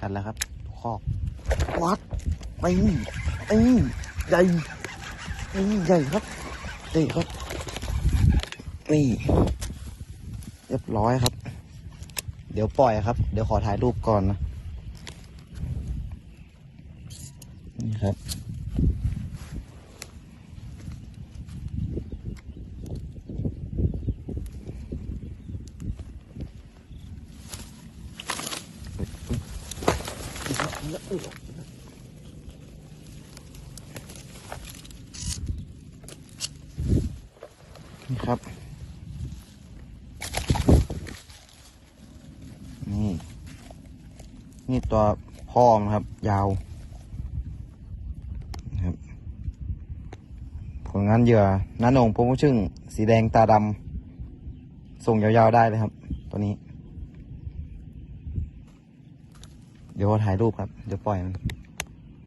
กันแล้วครับคอกวัดไปไอ้ใหญ่ไอ้ใหญ่ครับใหญ่ครับนี่เรียบร้อยครับ เดี๋ยวปล่อยครับ เดี๋ยวขอถ่ายรูปก่อนนะนี่ครับ นี่ครับ นี่ นี่ตัวพ่อมันครับ ยาวครับผลงานเหยื่อน้าโหนงพงผู้ชึ่ง สีแดงตาดำส่งยาวๆได้เลยครับ ตัวนี้ เดี๋ยวถ่ายรูปครับ เดี๋ยวปล่อยมัน